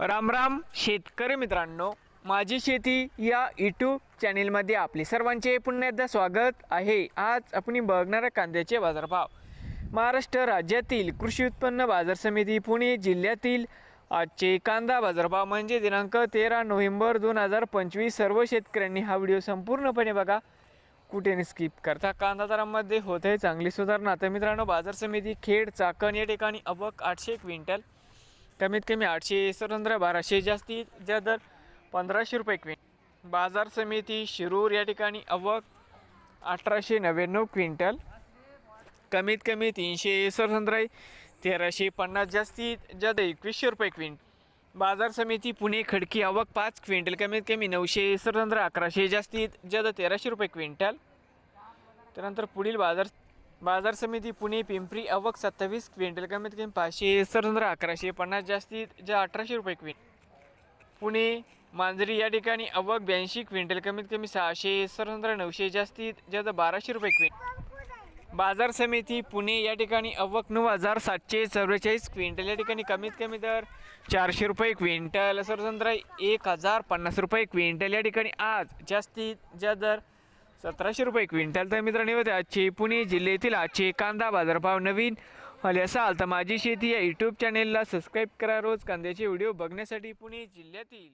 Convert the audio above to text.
राम राम शेतकरी मित्रांनो. माझी शेती या यूट्यूब चॅनेलमध्ये आपले सर्वांचे पुन्हा एकदा स्वागत आहे. आज आपण बघणार कांद्याचे बाजारभाव. महाराष्ट्र राज्यातील कृषी उत्पन्न बाजार समिती पुणे जिल्ह्यातील आजचे कांदा बाजारभाव म्हणजे दिनांक तेरा नोव्हेंबर दोन हजार पंचवीस. सर्व शेतकऱ्यांनी हा व्हिडिओ संपूर्णपणे बघा. कुठे स्किप करता कांदा दरामध्ये होत आहे चांगली सुधारणा. तर मित्रांनो बाजार समिती खेड चाकण या ठिकाणी अबक आठशे क्विंटल कमीत कमी आठशे सतरा बाराशे जास्तीत ज्या दर पंधराशे रुपये क्विंट बाजार समिती शिरूर या ठिकाणी अवक अठराशे नव्याण्णव क्विंटल. कमीत कमी तीनशे सतरा तेराशे पन्नास जास्तीत जास्त एकवीसशे रुपये क्विंट बाजार समिती पुणे खडकी आवक पाच क्विंटल कमीत कमी नऊशे सतरा अकराशे जास्तीत जास्त तेराशे रुपये क्विंटल. त्यानंतर पुढील बाजार बाजार समिती पुणे पिंपरी अवक सत्तावीस क्विंटल कमीत कमी पाचशे सतरा अकराशे पन्नास जास्तीत ज्या अठराशे रुपये क्विंट पुणे मांजरी या ठिकाणी अवक ब्याऐंशी क्विंटल कमीत कमी सहाशे सतरा नऊशे जास्तीत जास्त बाराशे रुपये क्विंट बाजार समिती पुणे या ठिकाणी अवक नऊ हजार सातशे चव्वेचाळीस क्विंटल या ठिकाणी कमीत कमी दर चारशे रुपये क्विंटल सरसंद्र एक हजार पन्नास रुपये क्विंटल या ठिकाणी आज जास्तीत ज्या दर सतराशे रुपये क्विंटल तर मित्रांनो होते आजचे पुणे जिल्ह्यातील आजचे कांदा बाजारभाव नवीन आले असाल तर माझी शेती या यूट्यूब चॅनेलला सबस्क्राईब करा. रोज कांद्याचे व्हिडिओ बघण्यासाठी पुणे जिल्ह्यातील